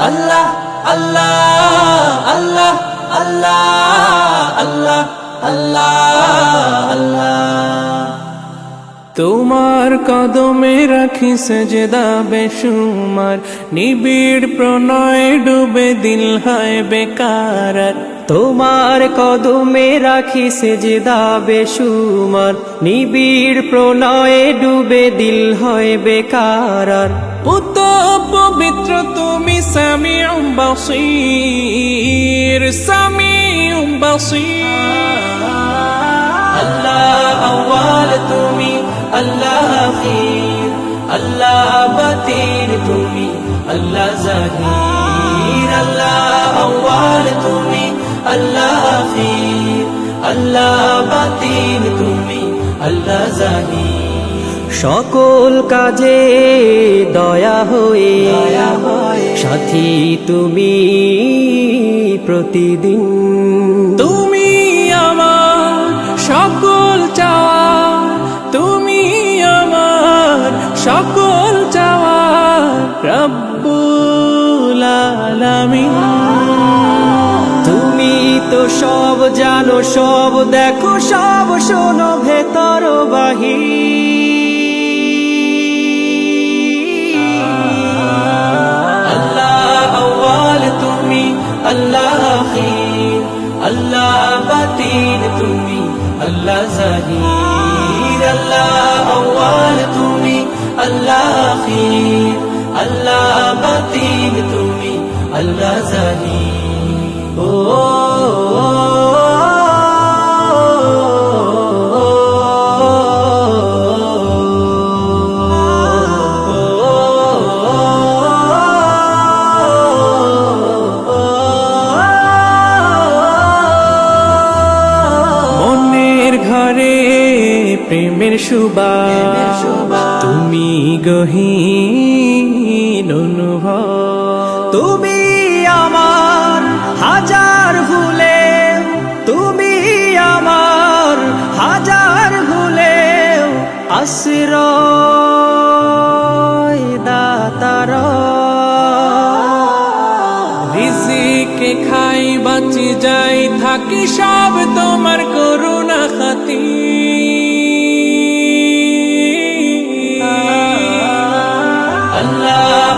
আল্লাহ আল্লাহ আল্লাহ আল্লাহ আল্লাহ আল্লাহ তোমার কদমে রাখি সজদা বেশুমার, নিবিড় প্রণয় ডুবে দিল হয় বেকার। তোমার কদমে রাখি সেজদা বেসুমার নিবিড় প্রণয়ে ডুবে দিল হয় বেকার আর। পুত পবিত্র তুমি সামিউম বাসির সামিউম বাসির আল্লাহ আওয়াল তুমি আল্লাহ আখির আল্লাহ বাতিন তুমি আল্লাহ জাহির আল্লাহ আওয়াল তুমি আল্লাহ আখির আল্লাহ বাতিন তুমি আল্লাহ জাহির সকল কাজে দয়া হয়ে সাথী তুমি প্রতিদিন। তুমি আমার সকল চাওয়া তুমি আমার সকল চাওয়া রব্বুল আলামিন। তুমি তো সব জানো সব দেখো সব শোনো ভেতর বাহির আল্লাহ বাতিন তুমি, আল্লাহ জাহির, আল্লাহ আওয়াল তুমি, আল্লাহ আখির আল্লাহ বাতিন তুমি, আল্লাহ জাহির। ও প্রেমের সুবাস। তুমি গহীন অনুভব। তুমি আমার হাজার ভুলে তুমি আমার হাজার ভুলে আশ্রয় দাতার। রিজিকে খাই বাঁচি যাই থাকি সব তোমার করুণা খাতি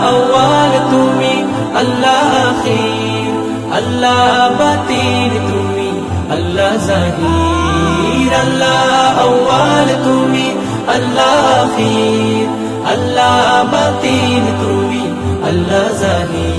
আওয়াল তুমি আল্লাহ আখির আল্লাহ বাতিন তুমি আল্লাহ জাহির আল্লাহ আওয়াল তুমি আল্লাহ আখির আল্লাহ বাতিন তুমি আল্লাহ জাহির